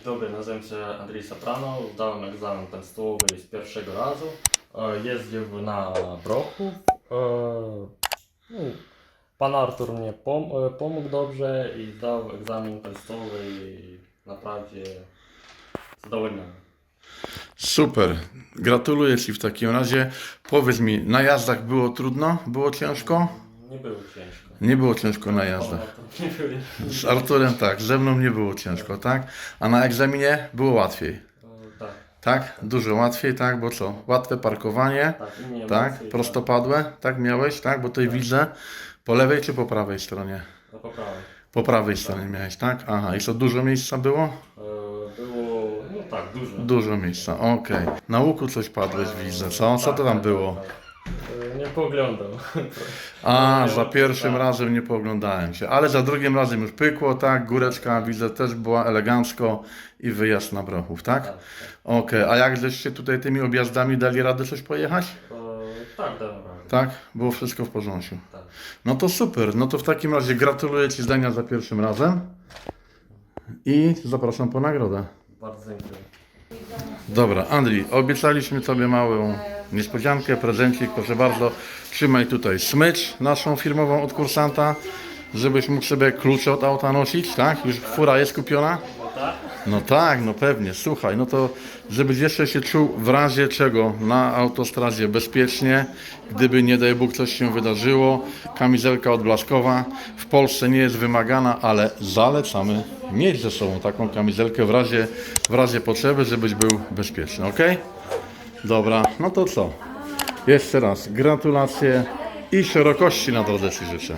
dobry, nazywam się Andrzej Soprano. Zdałem egzamin testowy z pierwszego razu. E, Jeździł na Brochu. E, no, Pan Artur mnie e, pomógł dobrze i zdał egzamin testowy i naprawdę zadowolony. Super. Gratuluję Ci w takim razie. Powiedz mi, na jazdach było trudno? Było ciężko? Nie było ciężko. Nie było ciężko na jazdach. Z Arturem tak, ze mną nie było ciężko, tak? A na egzaminie było łatwiej. Tak, Tak? Dużo łatwiej, tak? Bo co? Łatwe parkowanie, tak, i nie tak? emocje, Prostopadłe, tak miałeś, tak? Bo tutaj widzę. Po lewej czy po prawej stronie? Tak, no poprawę. Po prawej stronie miałeś, tak? Aha, i co dużo miejsca było? E, Było, no tak, dużo. Dużo miejsca, okej. Na łuku coś padłeś, widzę, co? Co to tam było? E, Nie poglądał. A, za pierwszym tak. razem nie pooglądałem się, ale za drugim razem już pykło, tak? Góreczka widzę też była elegancko i wyjazd na Brochów, tak? Tak, Okej, a jak żeście tutaj tymi objazdami dali radę coś pojechać? tak. Tak, radę. Tak? Było wszystko w porządku. Tak. No to super, no to w takim razie gratuluję Ci zdania za pierwszym razem i zapraszam po nagrodę. Bardzo dziękuję. Dobra, Andrii, obiecaliśmy Tobie małą niespodziankę, prezencik, proszę bardzo. Trzymaj tutaj smycz, naszą firmową od kursanta, żebyś mógł sobie klucze od auta nosić, tak? Już fura jest kupiona? No tak? No pewnie, słuchaj, no to żebyś jeszcze się czuł w razie czego na autostradzie bezpiecznie, gdyby nie daj Bóg coś się wydarzyło, kamizelka odblaskowa w Polsce nie jest wymagana, ale zalecamy mieć ze sobą taką kamizelkę w razie, w razie potrzeby, żebyś był bezpieczny, ok? Dobra, no to co? Jeszcze raz gratulacje i szerokości na drodze Ci życzę.